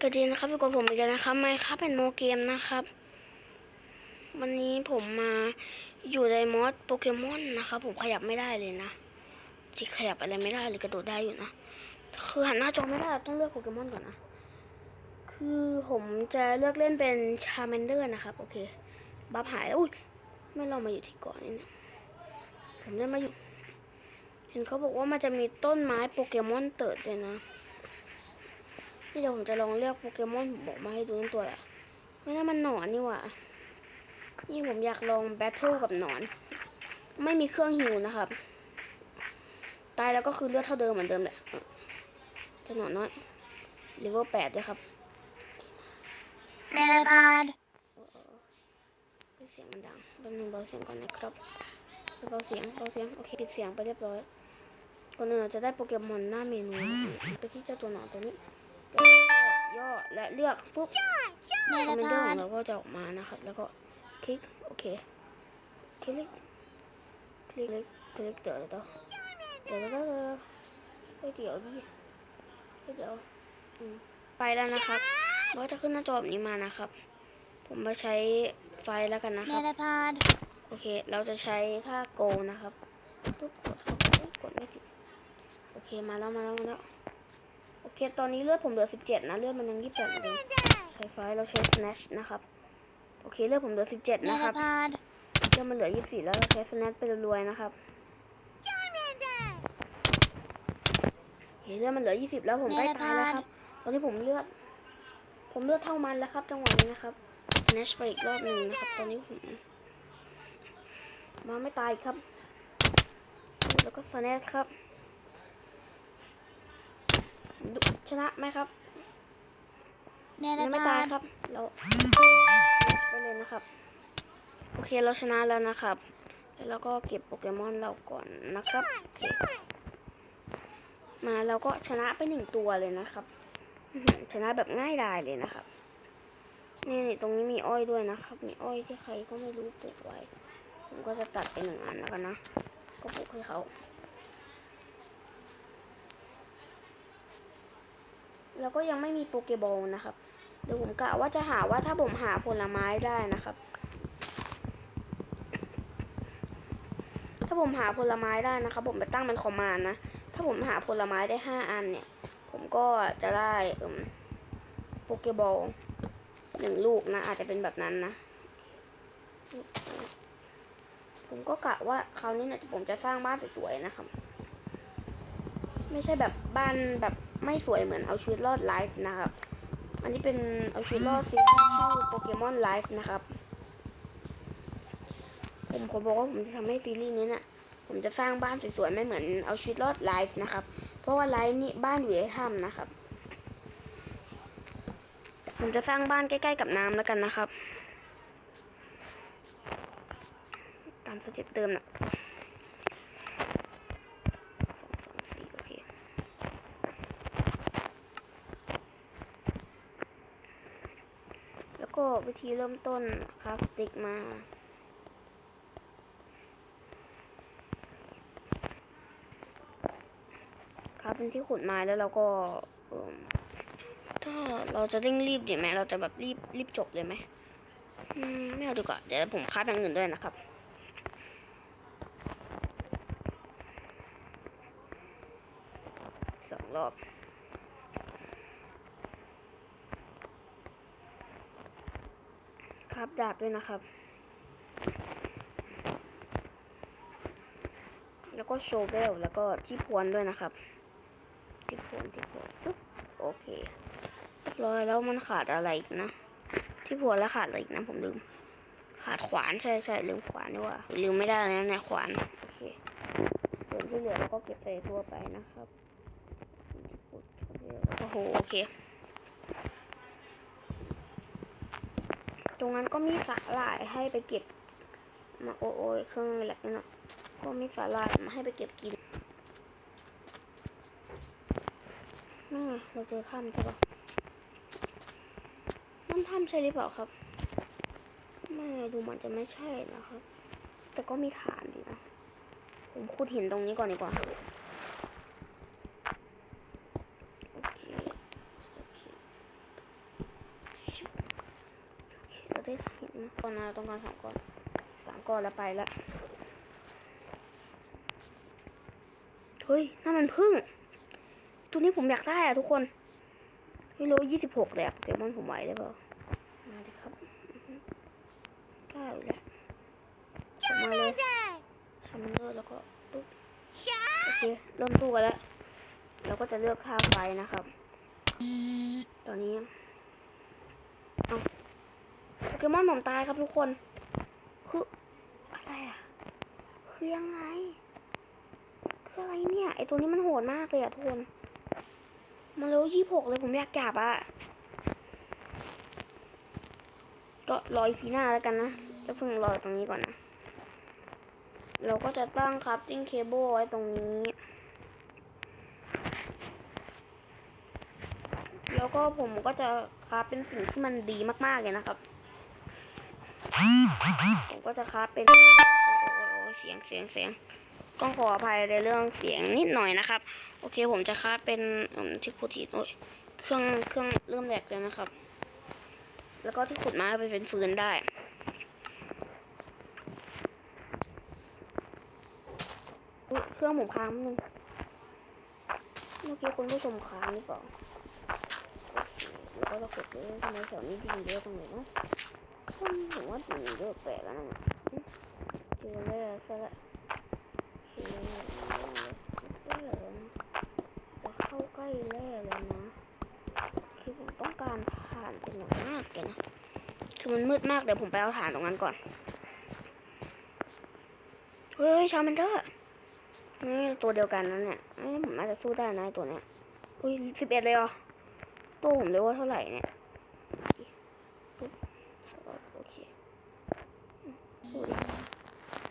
สวัสดีนะครับอยู่กับผมอีกแล้วนะครับไม่ครับเป็นโมเกมนะครับ วันนี้ผมมาอยู่ในมอดโปเกมอนนะครับผมขยับไม่ได้เลยนะที่ขยับอะไรไม่ได้เลยกระโดดได้อยู่นะคือหันหน้าจอไม่ได้ต้องเลือกโปเกมอนก่อนนะคือผมจะเลือกเล่นเป็นชาแมนเดอร์นะครับโอเคบัฟหายอุ้ยไม่เรามาอยู่ที่เกาะนี่นะผมได้มาอยู่ เห็นเขาบอกว่ามันจะมีต้นไม้โปเกมอนเติดด้วยนะ นี่เดี๋ยวผมจะลองเลือกโปเกมอนผมบอกมาให้ดูนั่นตัวแหละไม่น่ามันหนอนนี่หว่านี่ผมอยากลองแบทเทิลกับหนอน ไม่มีเครื่องหิวนะครับ ตายแล้วก็คือเลือดเท่าเดิมเหมือนเดิมแหละเจะหนอนน้อยเลเวลแปดด้วยครับ Metapod. เสียงมันดังแป๊บนึงเบาเสียงก่อนนะครับเบาเสียงเบาเสียงโอเคปิดเสียงไปเรียบร้อยก่อนอื่นเราจะได้โปเกมอนหน้าเมนูไปที่เจ้าตัวหนอนตัวนี้แล้วก็ ย่อและเลือกปุ๊บคอมเมนเดอร์ของ Metapod. เราก็จะออกมานะครับ แล้วก็คลิกโอเคคลิกคลิกคลิกคลิกเดี๋ยวเดี๋ยวเดี๋ยวเดี๋ยวเดี๋ยวเฮ้ยเดี๋ยวดิเฮ้ยเดี๋ยวอืมไปแล้วนะครับว่าจะขึ้นหน้าจอแบบนี้มานะครับ ผมมาใช้ไฟแล้วกันนะครับ Metapod. โอเค เราจะใช้ท่าโกนะครับปุ๊บกดเข้าไปเอ้ยกดไม่ติดโอเคมาแล้วมาแล้วมาแล้ว โอเค ตอนนี้เลือดผมเหลือสิบเจ็ดนะ เลือดมันยังยี่สิบแปดเหมือนเดิมใช้ไฟเราใช้ snatch นะครับ โอเค เลือดผมเหลือสิบเจ็ดนะครับ Metapod. เลือดมันเหลือยี่สิบสี่แล้วเราใช้ snatch ไปรวยๆนะครับโอเคเลือดมันเหลือยี่สิบแล้วผมใกล้ตายแล้วครับ ตอนนี้ผมเลือด ผมเลือดเท่ามันแล้วครับ จังหวะนี้นะครับ snatch ไปอีกรอบหนึ่งนะครับ ตอนนี้ผมมาไม่ตายครับ แล้วก็ snatch ครับดู ชนะไหมครับยังไม่ตาย Metapod. ครับ เราไปเลยนะครับ โอเคเราชนะแล้วนะครับ แล้วเราก็เก็บโปเกมอนเราก่อนนะครับโอเคมาเราก็ชนะไปหนึ่งตัวเลยนะครับอื้อหือชนะแบบง่ายดายเลยนะครับนี่นี่ตรงนี้มีอ้อยด้วยนะครับ มีอ้อยที่ใครก็ไม่รู้ปลูกไว้ ผมก็จะตัดไปหนึ่งอันแล้วกันนะ ก็ปลูกให้เขา แล้วก็ยังไม่มีโปเกบอลนะครับ เดี๋ยวผมกะว่าจะหาว่าถ้าผมหาผลไม้ได้นะครับ ถ้าผมหาผลไม้ได้นะครับ ผมจะตั้งเป็นคอมมานนะ ถ้าผมหาผลไม้ได้ห้าอันเนี่ย ผมก็จะได้โปเกบอลหนึ่งลูกนะ อาจจะเป็นแบบนั้นนะ ผมก็กะว่าคราวนี้เนี่ยผมจะสร้างบ้านสวยๆนะครับ ไม่ใช่แบบบ้านแบบ ไม่สวยเหมือนเอาชีวิตรอดไลฟ์นะครับ อันนี้เป็นเอาชีวิตรอดซีรีส์ชื่อโปเกมอนไลฟ์นะครับ ผมขอบอกว่าผมจะทำให้ซีรีส์นี้นี่ยผมจะสร้างบ้านสวยๆไม่เหมือนเอาชีวิตรอดไลฟ์นะครับ เพราะว่าไลฟ์นี่บ้านอยู่ในถ้ำนะครับ ผมจะสร้างบ้านใกล้ๆกับน้ำแล้วกันนะครับ ตามสเต็ปเดิมนะสองสามสี่โอเค แล้ วิธีเริ่มต้นครับติ๊กมา ครับเป็นที่ขุดไม้แล้วเราก็ถ้าเราจะเร่งรีบดีไหมเราจะแบบรีบรีบจบเลยไหมไม่เอาดีกว่าเดี๋ยวผมคาดอย่างอื่นด้วยนะครับสองรอบ ครับดาบด้วยนะครับ แล้วก็โชเวลแล้วก็ที่พวนด้วยนะครับ ที่พวนที่พวนโอเคเรียบร้อยแล้วมันขาดอะไรอีกนะ ที่พวนแล้วขาดอะไรอีกนะ ผมลืม ขาดขวานใช่ใช่ลืมขวานนี่หว่าลืมไม่ได้แล้วเนี่ยขวานโอเคส่วนที่เหลือเราก็เก็บใส่ตัวไปนะครับโอ้โหโอเค ตรงนั้นก็มีสาหร่ายให้ไปเก็บ มาโอ้โอยเครื่องแหลกนี่เนาะก็มีสาหร่ายมาให้ไปเก็บกินนั่นไงเราเจอถ้ำใช่ปะนั่นถ้ำใช่หรือเปล่าครับ ไม่ดูเหมือนจะไม่ใช่นะครับ แต่ก็มีฐานอยู่นะ ผมขุดหินตรงนี้ก่อนดีกว่า โอเค โอเค ได้ เห็นนะต้องการสองก้อนสามก้อนแล้วไปแล้วเฮ้ยนั่นมันพึ่ง ตัวนี้ผมอยากได้อะทุกคนไม่รู้ยี่สิบหกเลยอะโปเกมอนผมไหวได้เปล่ามาดิครับก้าอยู่และออกมาเลยทำเลิศแล้วก็ปุ๊บโอเคเริ่มสู้กันแล้วเราก็จะเลือกค่าไฟนะครับ ตอนนี้เอา โปเกมอนผมตายครับทุกคน คืออะไรอะ คือยังไง คืออะไรเนี่ย ไอตัวนี้มันโหดมากเลยอะทุกคน มันเร็วยี่หกเลยผมอยากจับอะ ก็รออีพีหน้าแล้วกันนะจะเพิ่งรอตรงนี้ก่อนนะ เราก็จะตั้งครับติ้งเคเบิลไว้ตรงนี้ แล้วก็ผมก็จะคราฟเป็นสิ่งที่มันดีมากๆเลยนะครับ ผมก็จะคราฟเป็นโอ้โอ้ยโอ้ยเสียงเสียงเสียงต้องขออภัยในเรื่องเสียงนิดหน่อยนะครับ โอเคผมจะคราฟเป็นที่ขุดหินโอ้ยเครื่องเครื่องเริ่มแหลกเลยนะครับ แล้วก็ที่ขุดไม้ไปเป็นฟืนได้เครื่องผมค้างนึงเมื่อกี้คุณผู้ชมค้างหรือเปล่าแล้วก็เรากดเลยทำไมแถวนี้ดินเยอะจังเลยเนาะ ผมผมว่าดินเยอะแปลกแล้วนะเจอแล้วซะละเคแร่เลยจะเข้าใกล้แร่แล้วนะคือผมต้องการถ่านเป็นอย่างมากเลยนะคือมันมืดมากเดี๋ยวผมไปเอาถ่านตรงนั้นก่อนเฮ้ยชามันเดอร์นี่ตัวเดียวกันนั่นเนี่ยผมน่าจะสู้ได้นะตัวเนี้ยอุ้ยสิบเอ็ดเลยเหรอตัวผมเลยว่าเท่าไหร่เนี่ย โอเคอืมดูดิ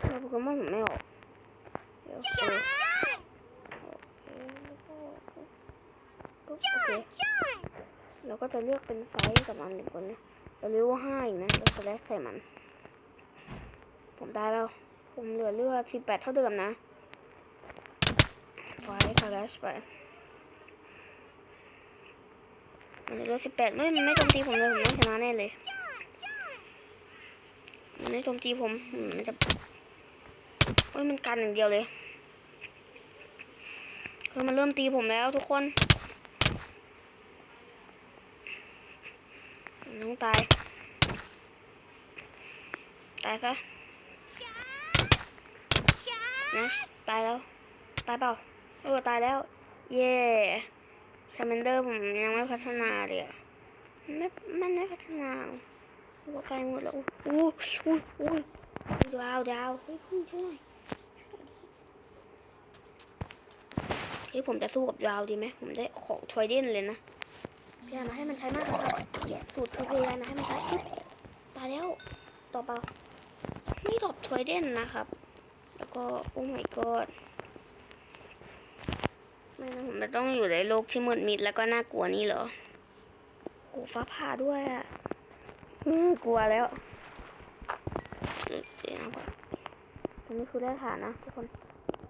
ทำไมโปเกมอนผมไม่ออกเดี๋ยวโอเคแล้วก็โอเคเราก็จะเลือกเป็นไฟกับมันหนึ่งคนเลยเราเลือกห้าอีกนะเราจะแลกใส่มัน ผมได้แล้ว ผมเหลือเลือดสิบแปดเท่าเดิมนะไว้คาราชไปมันเหลือสิบแปดไม่ไม่โจมตีผมเลยผมต้องชนะแน่เลย มันไม่โจมตีผมอืมมันจะเฮ้ยมันกันอย่างเดียวเลยเฮ้ยมันเริ่มตีผมแล้วทุกคนน้องตาย ตายซะนะตายแล้ว ตายเปล่าเออตายแล้ว เย่ชาเมนเดอร์ผมยังไม่พัฒนาเลยอะมันไม่มันไม่พัฒนา หัวใกล้หมดแล้วอู้อู้อู้ดาวดาวเฮ้ยพึ่งช่วยหน่อยเฮ้ยผมจะสู้กับดาวดีไหมผมได้ของทรอยเดนเลยนะพยายามาให้มันใช้มากครับสูตรคือพยายามให้มันใช้ปึ๊บตายแล้วต่อเปล่าไม่ดรอปทรอยเดนนะครับ แล้วก็โอ้ my god ไม่นะผมจะต้องอยู่ในโลกที่มืดมิดแล้วก็น่ากลัวนี่เหรอโอ้ฟ้าผ่าด้วยอะ กลัวแล้วเดี๋ยวเดี๋ยวนะครับนี้คือได้ฐานนะทุกคน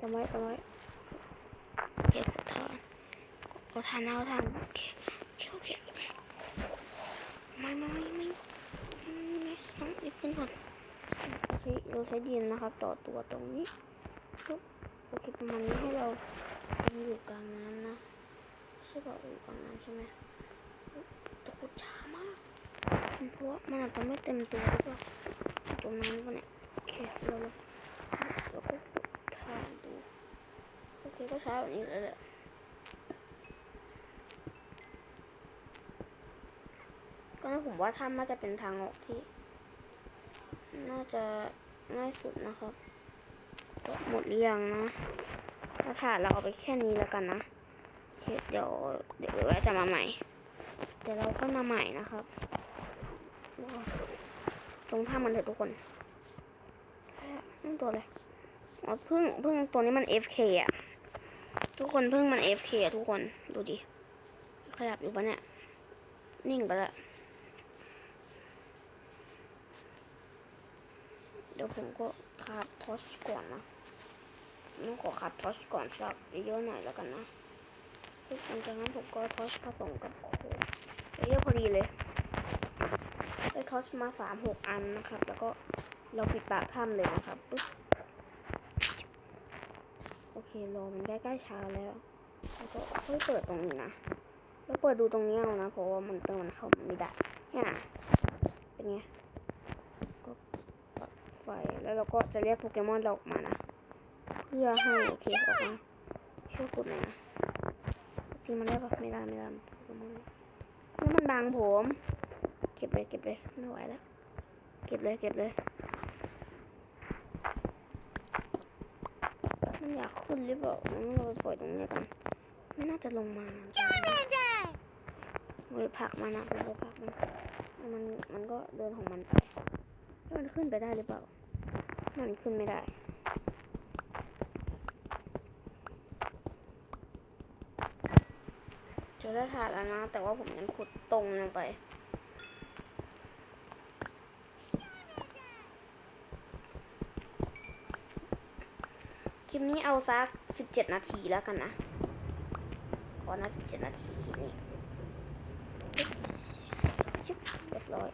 จำไว้จำไว้เก็บฐานเอาฐานเอาฐานโอเคโอเคโอเคไม่ไม่ไม่ไม่ต้องรีบขึ้นก่อนเราใช้ดินนะครับ ต่อตัวตรงนี้โอเคประมาณนี้ให้เราอยู่กลางน้ำนะใช่ป่ะอยู่กลางน้ำใช่ไหมตกช้ามาก เพราะว่ามันอาจจะไม่เต็มตัวหรือเปล่าตรงนั้นปะเนี่ยโอเคเราเลยเราก็ทานดูโอเคก็ใช้แบบนี้เลยแหละก็ผมว่าถ้ำน่าจะเป็นทางออกที่ น่าจะง่ายสุดนะครับก็หมดหรือยังนะถ้าถ่านเราเอาไปแค่นี้แล้วกันนะเดี๋ยวเดี๋ยวเราจะมาใหม่ เดี๋ยวเราค่อยมาใหม่นะครับ ตรงท่ามันเถอะทุกคนนั่นตัวเลยพึ่งพึ่งตัวนี้มัน FK อะ ทุกคนพึ่งมัน FK อะทุกคนดูดิ ขยับอยู่ปะเนี่ย นิ่งไปละ เดี๋ยวผมก็คาบทอชก่อนนะต้องขอขัดทอชก่อนสักเยอะหน่อยแล้วกันนะหลังจากนั้นผมก็ทอชผสมกับโคเยอะพอดีเลย ได้ทอชมาสามหกอันนะครับ แล้วก็เราปิดปากถ้ำเลยนะครับปึ๊บโอเครอมันใกล้ๆเช้าแล้วแล้วก็ค่อยเปิดตรงนี้นะแล้วเปิดดูตรงนี้เอานะเพราะว่ามันเติมมันเข้าไม่ได้เนี่ยเป็นไงก็ปัดไฟแล้วเราก็จะเรียกโปเกมอนเราออกมานะเพื่อให้โอเคออกมาช่วยกดหน่อยนะทีมันได้ปะไม่ได้ไม่ได้โปเกมอนนี่มันบังผม ก็บเลยเก็บเลยไม่ไหวแล้วเก็บเลยเก็บเลยมันอยากขึ้นหรือเปล่างั้นเราไปปล่อยตรงนี้กันไม่น่าจะลงมาเว้ยผักมันนะผมก็ผักมันมันมันก็เดินของมันไปมันขึ้นไปได้หรือเปล่า มันขึ้นไม่ได้เจอได้ถาดแล้วนะ แต่ว่าผมยังขุดตรงลงไป คลิป นี้เอาสักสิบเจ็ดนาทีแล้วกันนะ ขอนะสิบเจ็ดนาทีคลิปนี้เรียบร้อย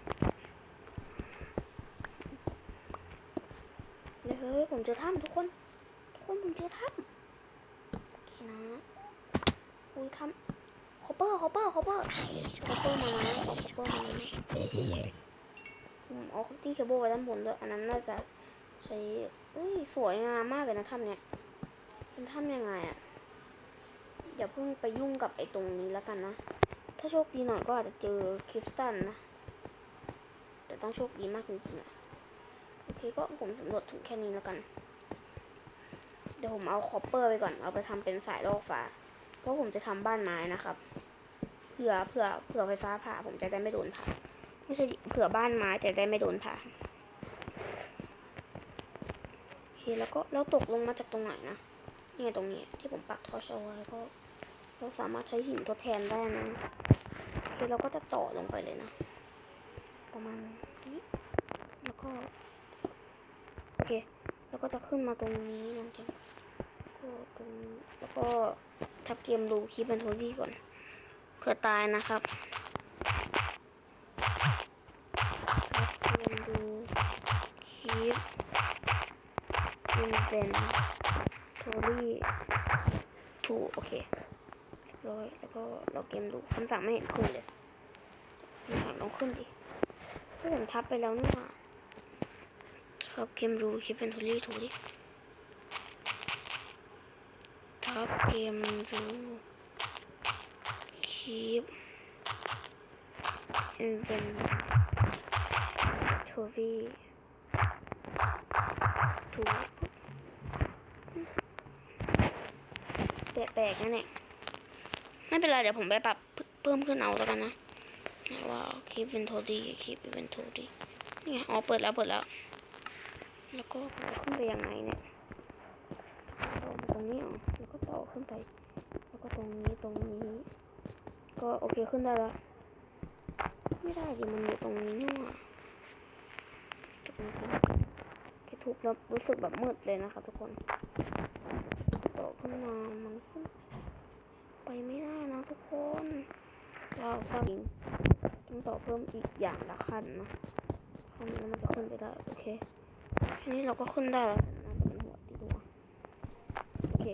เดี๋ยวเฮ้ยผมเจอถ้ำทุกคน ทุกคนผมเจอถ้ำโอเคนะอุ้ยถ้ำคอปเปอร์คอปเปอร์คอปเปอร์คอปเปอร์มาคอปเปอร์มานะผมเอาคัพตี้เคเบิลไว้ด้านบนด้วยอันนั้นน่าจะ ใช้เอ้ยสวยงามมากเลยนะถ้ำเนี้ยเป็นถ้ำยังไงอะอย่าเพิ่งไปยุ่งกับไอ้ตรงนี้แล้วกันนะ ถ้าโชคดีหน่อยก็อาจจะเจอคริสตัลนะ แต่ต้องโชคดีมากจริงๆอะโอเคก็ผมสำรวจถึงแค่นี้แล้วกัน เดี๋ยวผมเอาคอปเปอร์ไปก่อน เอาไปทำเป็นสายล่อฟ้า เพราะผมจะทำบ้านไม้นะครับ เผื่อเผื่อเผื่อไฟฟ้าผ่าผมจะได้ไม่โดนผ่าไม่ใช่เผื่อบ้านไม้จะได้ไม่โดนผ่า โอเค แล้วก็แล้วตกลงมาจากตรงไหนนะนี่ไงตรงนี้ที่ผมปักทอชเอาไว้ก็ เราสามารถใช้หินทดแทนได้นะโอเคเราก็จะต่อลงไปเลยนะ ประมาณนี้แล้วก็โอเคแล้วก็จะขึ้นมาตรงนี้หลังจากก็ตรงนี้แล้วก็ทับเกมดูคลิปเป็นโทดี้ก่อนเผื่อตายนะครับเกมดูคลิป เป็นเป็นโทดี้ถูโอเคร้อยแล้วก็เราเกมดูคำสั่งไม่เห็นขึ้นเลยคำสั่งต้องขึ้นดิถ้าผมทับไปแล้วนี่หว่าทับเกมดูคลิปเป็นโทดี้ถูดิทับเกมดูคลิปอินเวนทอรี่ถู แปลกๆนั่นแหละไม่เป็นไรเดี๋ยวผมไปปรับเพิ่มขึ้นเอาแล้วกันนะว่าวคลิปอินโทรี่คลิปอินโทรี่นี่อ๋อเปิดแล้วเปิดแล้ว แล้วก็ขึ้นไปยังไงเนี่ยต่อมาตรงนี้อะแล้วก็ต่อขึ้นไป แล้วก็ตรงนี้ตรงนี้ ก็โอเคขึ้นได้แล้วไม่ได้ดิมันอยู่ตรงนี้นี่หว่าตรงนี้แค่ถูกแล้วรู้สึกแบบมืดเลยนะคะทุกคน ขึ้นมามันขึ้นไปไม่ได้นะทุกคนเราก็จริงต้องต่อเพิ่มอีกอย่างละขั้นนะขั้นนี้มันจะขึ้นไปได้โอเคแค่นี้เราก็ขึ้นได้แล้วน่าจะเป็นหัวที่หัวโอเค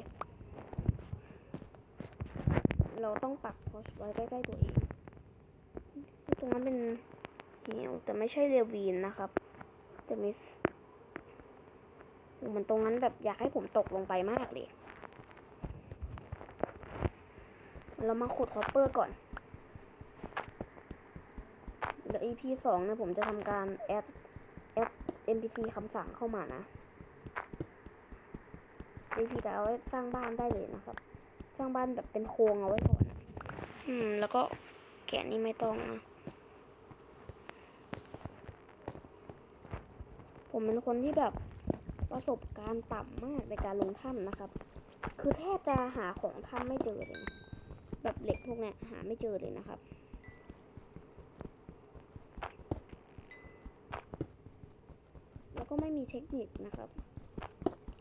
เราต้องปักโพสไว้ใกล้ๆตัวเองตรงนั้นเป็นเหวแต่ไม่ใช่เรวีนนะครับ แต่มีมือนตรงนั้นแบบอยากให้ผมตกลงไปมากเลย เรามาขุดคอปเปอร์ก่อน เดี๋ยว EP สองเนี่ยผมจะทำการแอดแอด NPC คำสั่งเข้ามานะ EP จะเอาไว้สร้างบ้านได้เลยนะครับ สร้างบ้านแบบเป็นโครงเอาไว้ก่อนนะอืม แล้วก็แกะนี่ไม่ต้องนะผมเป็นคนที่แบบประสบการณ์ต่ำมากในการลงถ้ำนะครับ คือแทบจะหาของถ้ำไม่เจอเลยนะ แบบเหล็กพวกนี้หาไม่เจอเลยนะครับ แล้วก็ไม่มีเทคนิคนะครับ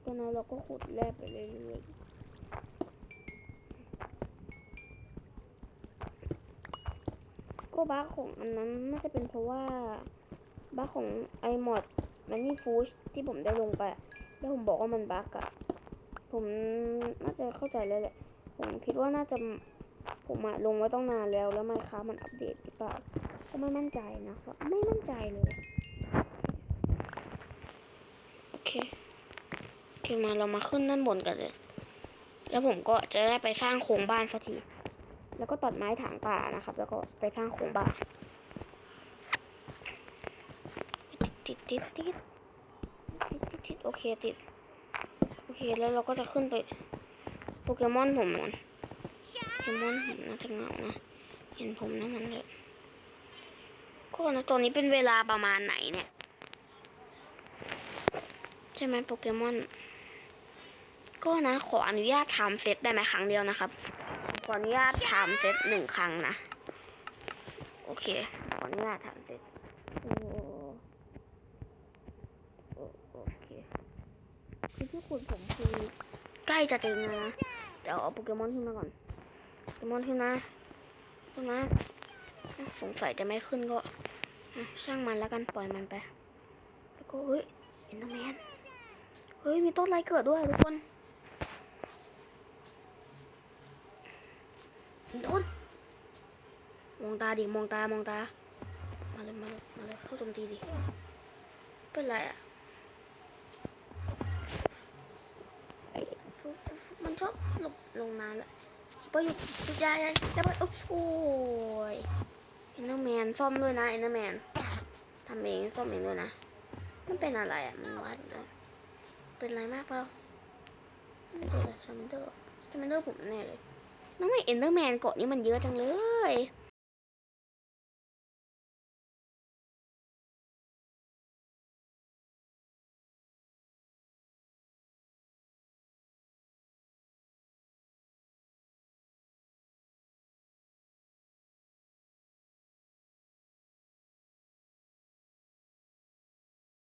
ตอนนั้นเราก็ขุดแร่ไปเรื่อยๆก็บั๊กของอันนั้นน่าจะเป็นเพราะว่าบั๊กของไอมอดมันนี่ฟูชที่ผมได้ลงไปแล้วผมบอกว่ามันบั๊กอะผมน่าจะเข้าใจแล้วแหละ ผมคิดว่าน่าจะ ผมอะลงไว้ต้องนานแล้วแล้วไมค้ามันอัปเดตหรือเปล่าก็ไม่มั่นใจนะครับไม่มั่นใจเลยโอเคโอเคมาเรามาขึ้นด้านบนกันเลย แล้วผมก็จะได้ไปสร้างโครงบ้านสักทีแล้วก็ตัดไม้ถางป่านะครับ แล้วก็ไปสร้างโครงบ้านติดติดติดติดติดติดโอเคติดโอเคแล้วเราก็จะขึ้นไปโปเกมอนผมมันโปเก มอนผมน่าจะเงานะเห็นผมนะมันเลยก็นะตอนนี้เป็นเวลาประมาณไหนเนี่ย ใช่ไหมโปเกมอน ก็นะขออนุญาตทำเซตได้ไหมครั้งเดียวนะครับ ขออนุญาตทำเซตหนึ่งครั้งนะ โอเค ขออนุญาตทำเซตโอ้โอเคคือที่ขุดผมคือใกล้จะถึงนะ เดี๋ยวเอาโปเกมอนขึ้นมาก่อน กมอนขึ้นมาขึ้นมาสงสัยจะไม่ขึ้นก็ช่างมันแล้วกันปล่อยมันไป แล้วก็เฮ้ยเอ็นเดอร์แมนเฮ้ยมีต้นไรเกิดด้วยทุกคนต้นมองตาดิมองตามองตา มาเลยมาเลยมาเลยเข้าโจมตีดิเป็นไรอะมันชอบหลบลงน้ำแหละ ปหยุดหยุดยายยายจะไปโอ้ยเอ็นเดอร์แมนซ่อมด้วยนะเอ็นเดอร์แมนทำเองซ่อมเองด้วยนะมันเป็นอะไรอะมันวัดเลยเป็นอะไรมากเปล่าไม่เป็นไรชามันเดอร์ชามันเดอร์ผมแน่เลยน้องไม่เอ็นเดอร์แมนเกาะนี้มันเยอะจังเลย